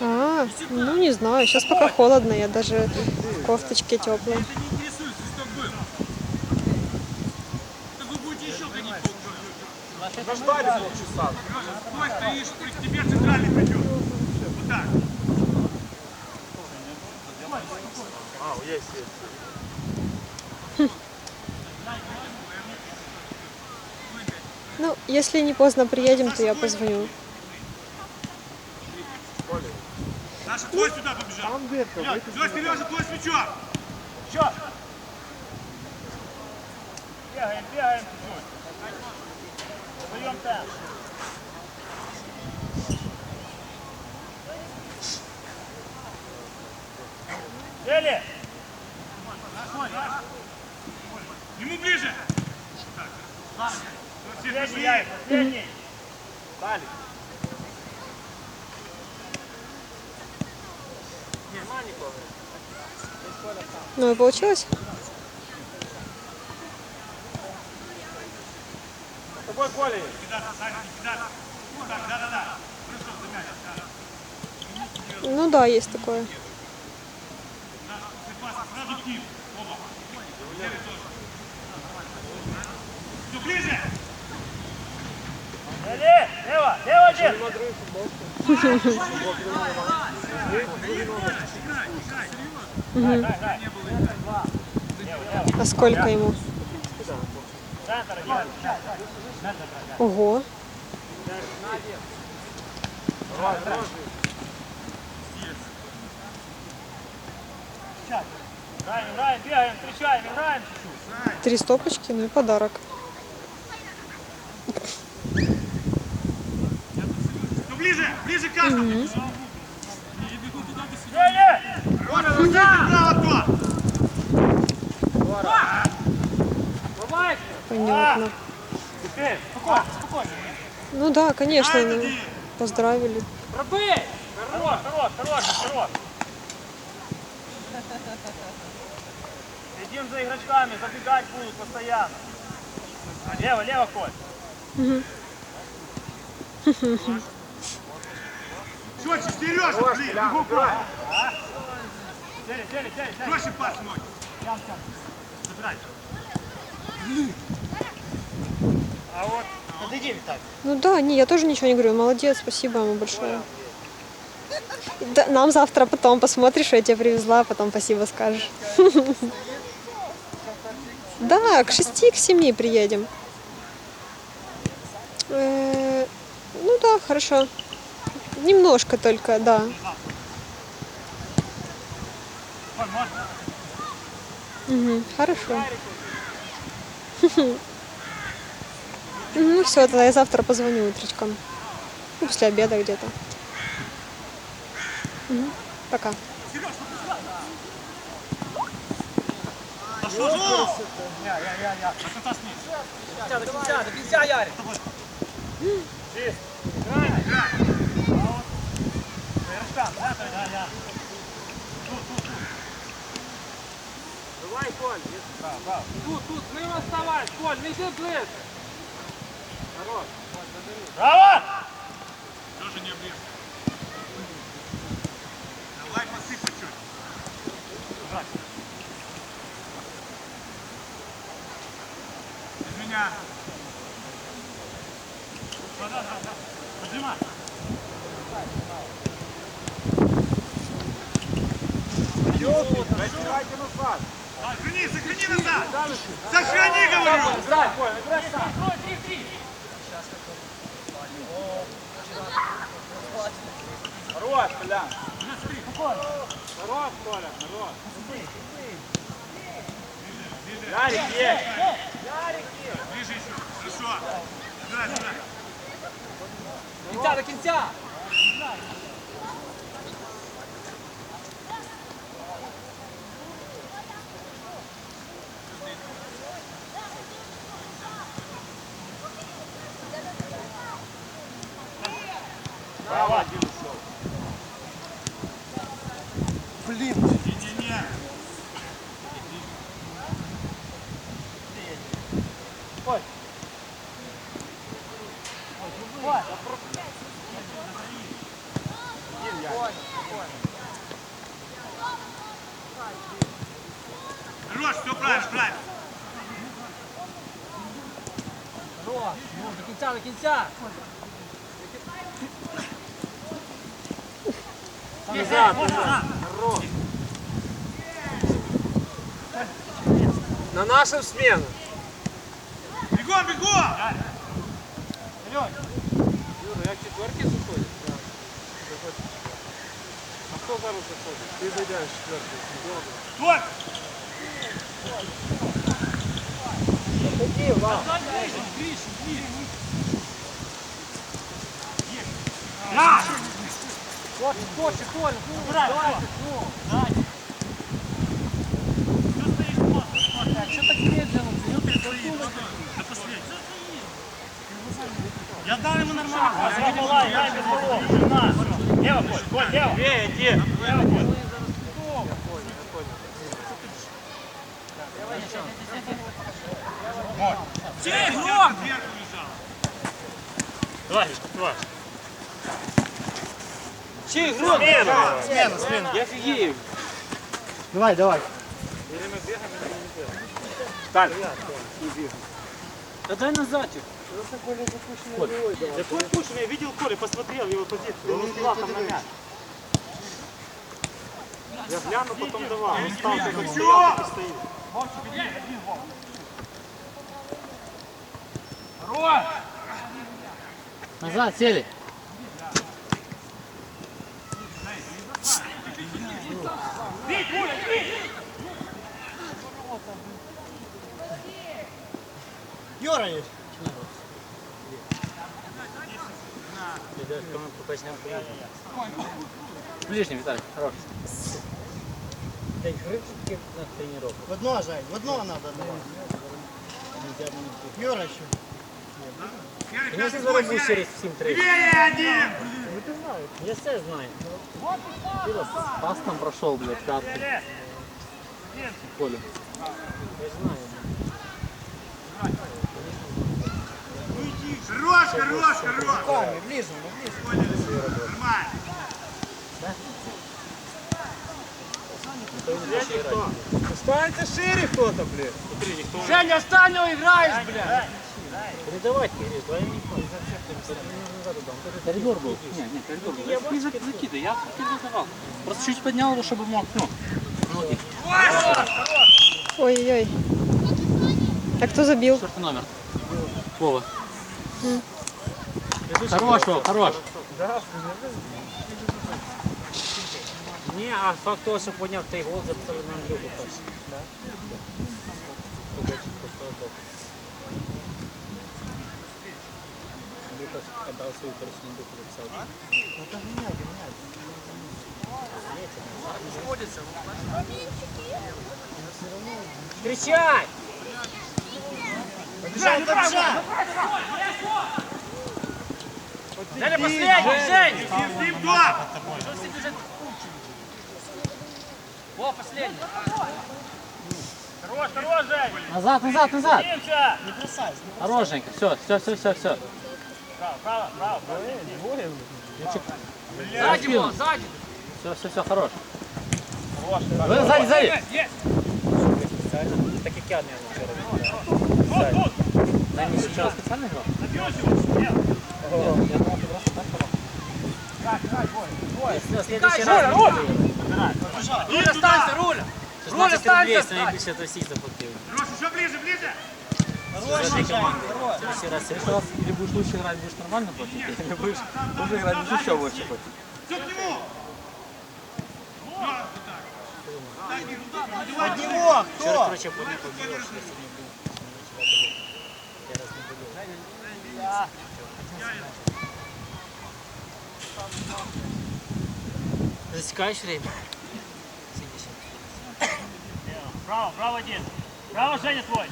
А, ну не знаю, сейчас пока холодно, я даже в кофточке теплой. Это не интересует, свисток был. Так вы будете еще гонить полчаса. Ждали полчаса. Стой, стоишь, к тебе центральный придет. Вот так. А, есть, есть. Ну, если не поздно приедем, то я позвоню. Саша, твой сюда побежал. Там Вперед, Все, Сережа, твой свечок. Еще. Бегаем, бегаем. Встаем там. Сели. Ему ближе. Так. Ну и получилось? С тобой. Ну да, есть такое. После паса сразу к ним. Оба. Левый тоже. Все, ближе. Лево, лево, лево играй. А сколько ему? Ого. Три стопочки, ну и подарок. Ну ближе, ближе к каждому. Я бегу туда, ты сюда. Коля, рука! Право, кто? Понятно. Ну да, конечно, поздравили. Пробей! Хорош, хорош, хорош, хорош. Следим за игрочками, забегать будут постоянно. Лево, лево, Коль. Четче, Сережа, блин, сели, сели. Проще пас ноги. Забирай. А вот, подойди так. Ну да, не, я тоже ничего не говорю. Молодец, спасибо ему большое. Да, нам завтра потом посмотришь, что я тебе привезла, а потом спасибо скажешь. Да, к шести, к семи приедем. Э, Ну да, хорошо. Немножко только, да. Мгм, Хорошо. Ну все, тогда я завтра позвоню утречком. Ну, после обеда где-то. Мгм, Пока. Я, я, я, я. До конца снизь. До кінця, до кінця, Ярик. Чист. Играй, играй. А вот. Игрокам, да, да, да. Тут, тут, тут. Давай, Коль. Браво, браво. Тут, тут, не оставай, Коль, не йди близько. Хорош. Браво! Тоже не облез. Давай посыпать чуть. Убрать. Без меня. Да, да, да, да. Поднимай. Раздевайте назад. Сохрани, сохрани назад. Сохрани, говорю. Играй, Коль, играй сам. Трой, три, три. Хорош, Коля. Хорош, Коля, хорош. Ярик, есть. Ближе еще. Хорошо. Забирай. До кінця, до кінця. Право один ушел. Блин. Не-не-не. Хорош, все правильно, правильно. Хорош. Ну, до кінця, до кінця. Назад, назад. На нашу смену. Бегом, бегом! Юра, як четверки заходять? А хто зараз заходить? Ти зайдеш четвертий. Добре. Стой! Точно, точно, Коля. Ну, дайте, ну. Так, Что так медленно? Я дал ему нормально. Я не была, я без голов. Лево, Коль, Коль, лево. Лево, иди. Лево, Коль. Все, игрок! Давай, давай. Чи ігрок? Смена, смена, смена. Я фігію. Давай, давай. Так. Да дай назад. Какой пушный? Я видел Коля, посмотрел его позицию. Он там на мяч. Я гляну, потом давай. Он стал, как стоял, так и стоит. Назад, сели. Юра есть. Ближний, Виталий, хорош. В одно, Жень, в одно надо давать. Юра еще. Я сейчас заробив через всім три. один! Я все знаю. Пас там прошел, блядь, пятый. Коля. Я знаю. Хорош, хорош! Руками, ближе, ну ближе. Нормально. Останется шире кто-то, блин. Смотри, никто не... Женя, встань, играешь, блядь. Передавайте, Ирис, давай не Коридор был. Нет, нет, коридор был. Я не закидывай, я не давал. Просто чуть поднял его, чтобы мог, ну. Ноги. Ой-ой-ой. А кто забил? Четвертый номер. Вова. Хорош, хорош. Ні, а факт того, що поняв той гол, записали на Андрюху перший. Андрюха отдал свою персону Андрюху записал. Кричать! Побежал, побежал! Женя, последний, Жень! Дим, два! Во, последний. Хорош, хорош, Жень! Назад, назад, назад. Димча! Хорош, Женька. Все, все, все, все, все. Право, право, право. Сзади его, сзади. Все, все, все, хорош. Вы сзади, сзади. Так як я не вчора. Тут, тут! Дай мне сейчас специально играл? Забьешь его? Нет. Нет, я думал, ты просто так играл. На следующий раз не Руля, буду. Руль, останься, Руля. 16 рублей, свои більше то всі заплатили. Хорош, еще ближе, ближе! За дві команди. В следующий раз В следующий раз или будешь лучше играть, будешь нормально платить, или будешь хуже играть, будешь еще больше платить. Все к нему! Под него, Вчора, кто? короче, понял, було, що я сьогодні був. Я раз не буду. Засекаешь время? Право, право, один. Право, Женя, твой.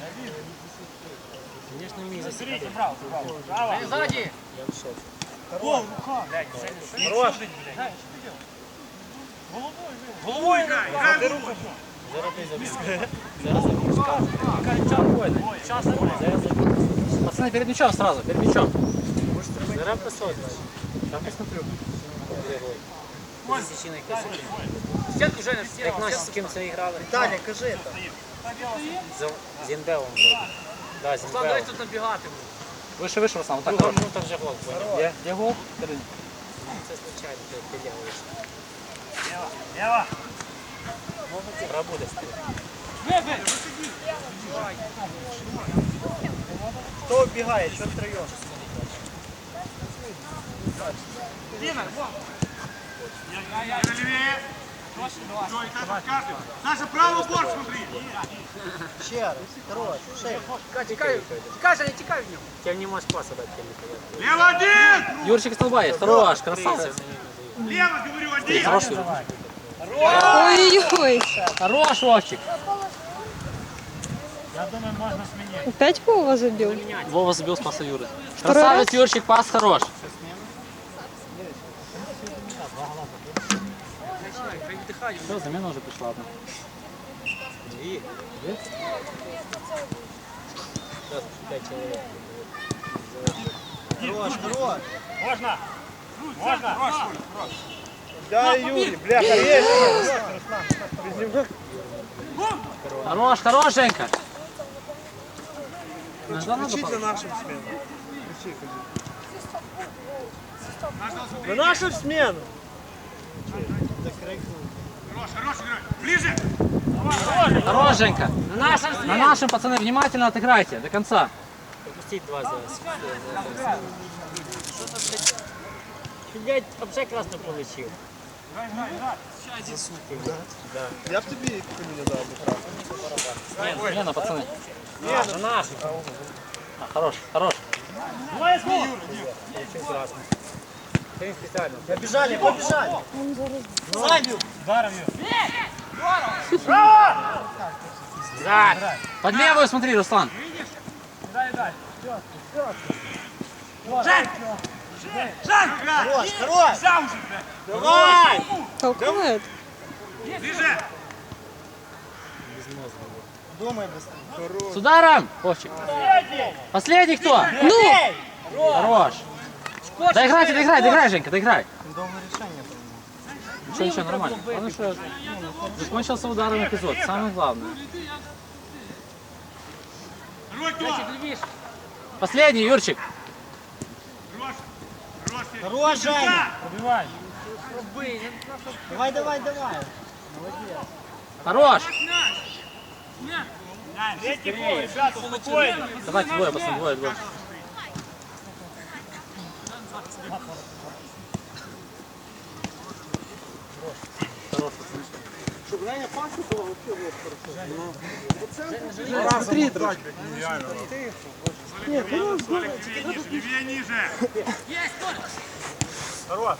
Конечно, мне засекать. Смотрите, право, право. Право. Сзади. Я в шоке. О, рука. Хорош. Головой играй, играй головой. Зараз забіг. Сейчас, Зараз забіг. Пацаны, перед мячом сразу, перед мячом. Зараз посмотрим. Сейчас посмотрю. Стенку, Женя, Як наші з ким це грали? Виталий, кажи это. З Зінбелом. Да, Руслан, Зінбелом. давай тут набігати. Вище, вище, Руслан, так. Ну, там вже гол, понял. Є, є гол? Це звичайно, ти підтягуєш. Лево. Гра буде стріляти. Хто вбігає? Що втроєм? Левее. Джой, так, каждый. Саша, право борт смотри. Ще раз. Хорош. Ще. Тікай, тікай, Женя, тікай від нього. Тебе не можеш паса дати, тебе Лево один. Юрчик столбає, хорош, красавчик. Лево, говорю, один. Хорош, Юрчик. Ой-ой-ой. Хорош, Вовчик. Я думаю, можно сменить. Опять Вова забил? Вова забил спаса Юры. Второй Красавец, раз? Юрчик, пас хорош. Все, замена уже пришла одна. Хорош, хорош. Можно. Можно. Да, Юрий, бляха, есть. Хорош, хорош, Женька. По- на нашим смену. Ходи. На нашу смену. Хорош, хорош, играй. Ближе. Хорош, Женька. На нашем, на нашем, пацаны, внимательно отыграйте до конца. Пропустить два за Блять, вообще красно получил. Я б тобі каміння дав би красний. Не, не, пацаны. Ні, На наших. А, хорош, хорош. побіжали, побіжали. Саню. Под левую смотри, Руслан. Хорош, хорош. Сам же, блядь. Давай. Толкает. Ближе. Думай быстрее. С ударом! Вовчик. Последний кто? Ну! Хорош. Доиграй, доиграй, доиграй, Женька, доиграй. Рішення. Ничего, ничего, нормально. Главное, что закончился ударом эпизод. Самое главное. Последний, Юрчик. Хорош. Хорош, Женя. Убивай. Давай, давай, давай. Хорош. Третий гол, ребята, успокойтесь. Давайте двое, пацаны, двое, двое. Хорош, пацаны. Смотри, друг. Левее ниже, левее ниже. Хорош.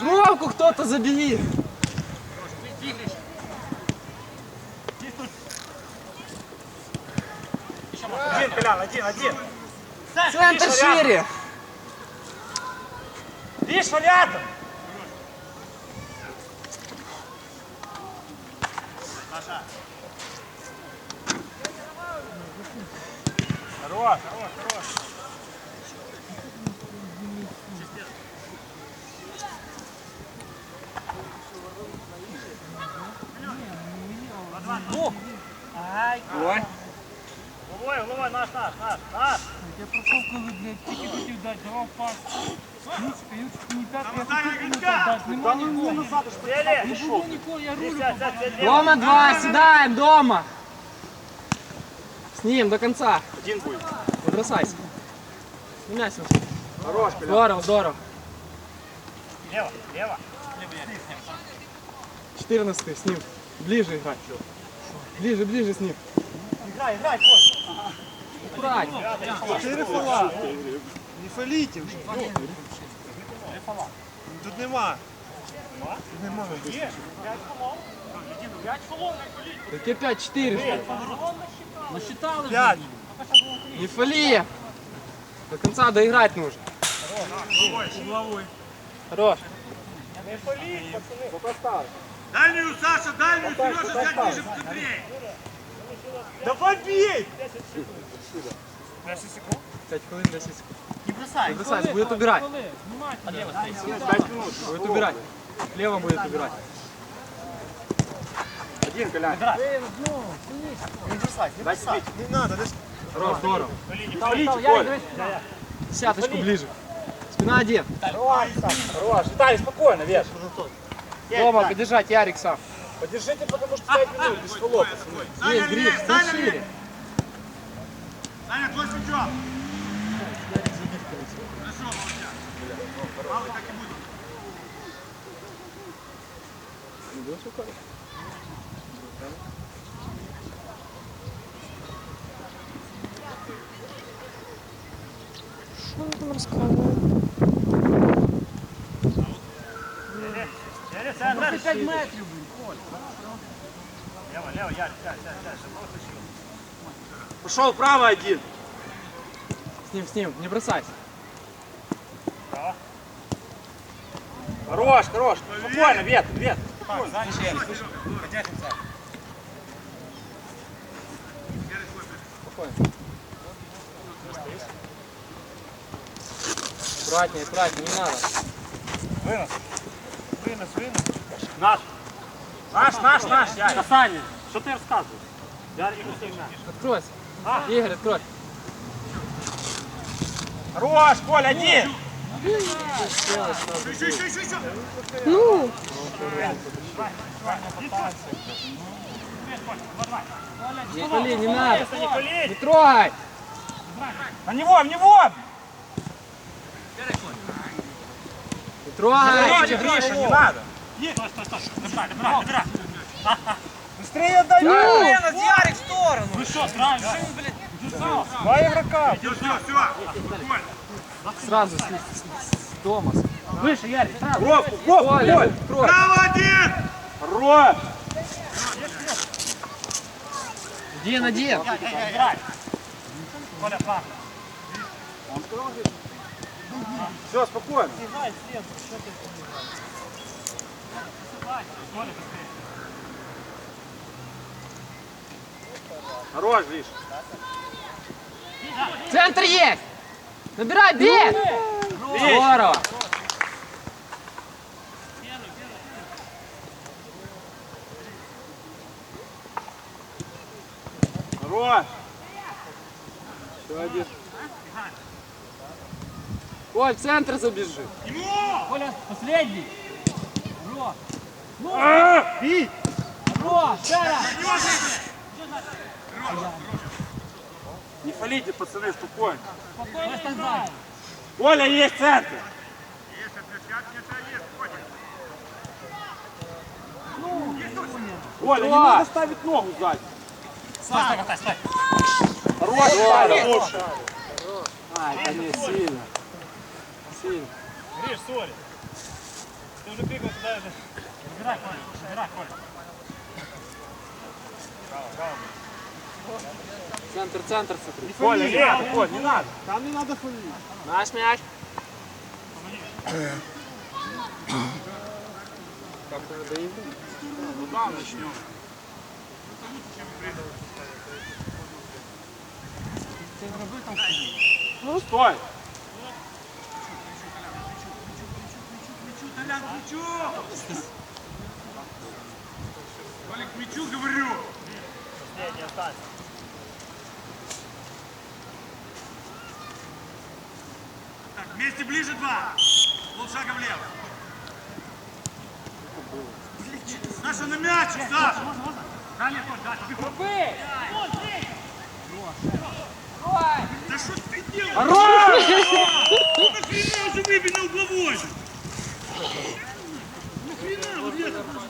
Громку кто-то забери. Один, Колян, один, один. Центр шире. Видишь, рядом. Хорош, хорош, хорош. Ой. Головой, головой, наш, наш, наш, наш. Намотали игрока. Сели. Сядь, сядь, сядь, лево. Дома два, седаем, дома. С ним до конца. Один будет. Не бросайся. Меняйся. Хорош, Здорово, здорово. Лево, лево. 14 с ним. Ближе играть. Ближе, ближе с ним. Играй, играй, Коль. Аккуратнее. Чотири фола. Не фаліть. Тут нема. Тут нема. Таке 5-4. Насчитал П'ять. Не фали. До конца доиграть нужно. Угловой. Хорош. Дальнюю, Саша, дальнюю, Сережа, сядь ближе, быстрее. Да побей! 10 секунд. 5 хвилин 10 секунд. Не бросай. Не бросайся, будет убирать. А лево стоїть. 5 минут. Будет убирать. Лево будет убирать. Один, Колян. Не бросай, не бросай. Не надо, десь. Хорош, здорово. Полите, Коля. Десяточку ближе. Спина один. Хорош. Виталий, спокойно, Веш. Дома, подержать Ярик сам. Подержите, потому что 5 минут без пацаны. Есть, Гриш, стань шире. Саня, твой с мячом. Хорошо, молодец. Малый так и будет. Что он там рассказывает? Через центр. 5 метрів, блін, Коль. Лево, Ярик, сядь, сядь, сядь, просто щит. Пошел право один. С ним, с ним, не бросайся. Право. Хорош, хорош. Спокойно, Вет, Вет. Аккуратнее, аккуратнее, не надо. Винос. Винос, винос. Наш. Наш, наш, наш, Ярик. Касання. Що ти розказуєш? Ярик, усіх наш. Откройся. А. Игорь, открой. Хорош, Коля, один. Еще, еще, еще, еще. Ну, Не пали, не надо. Не паліть. Не трогай. На него, в него. Не трогай. Гриша, Гриша, не надо. Є. Стой, стой, стой. Добра, добра, добра. Быстрее отдай. Ну. Лена, Ярик в сторону. Ви що, справді? Два игрока. Все, все, все. Сразу с, с- с дома. Вище, Ярик, сразу. Бровку, бровку, Коля. Право один. Хорош. Один, один. Играй. Коля, право. Все, спокойно. Коля, быстрее. Хорош, Гриш. Центр есть. Набирай, бей. Здорово. Хорош. Все, один. Коль, в центр забежи. Коля, последний. Бро. А, бей. Бро, Сера. Не фалите, пацаны, спокойно. Спокойно играй. Коля есть центр. Есть, отвечать, мяча есть. Коля, не Давай. надо ставить ногу сзади. Стой, стой, стой, стой. Хорош, Коля, лучше. А, это не сильно. Сильно. Гриш, сори. Ты уже крикнул туда же. Забирай, Коля, забирай, Коля. Центр, центр, смотри. Коля, лето, Коль, не надо. Там не надо фалить. Наш мяч. Куда начнем? Стой. Толян, к мячу! Коля, к мячу говорю! Последний останься. Так, вместе ближе два. Полшага влево. Саша на мяч, Саша! Далее, Коль, дальше. Да что ты делаешь? Хорош! Нахрена же выбей на угловой? Нахрена вот это?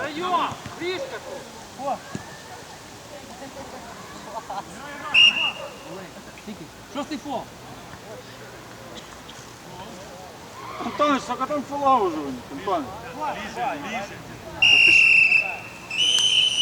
Район. Видишь какой? Шостий фол. Антоныч, сколько там фола уже? Антоныч? Ближе, ближе.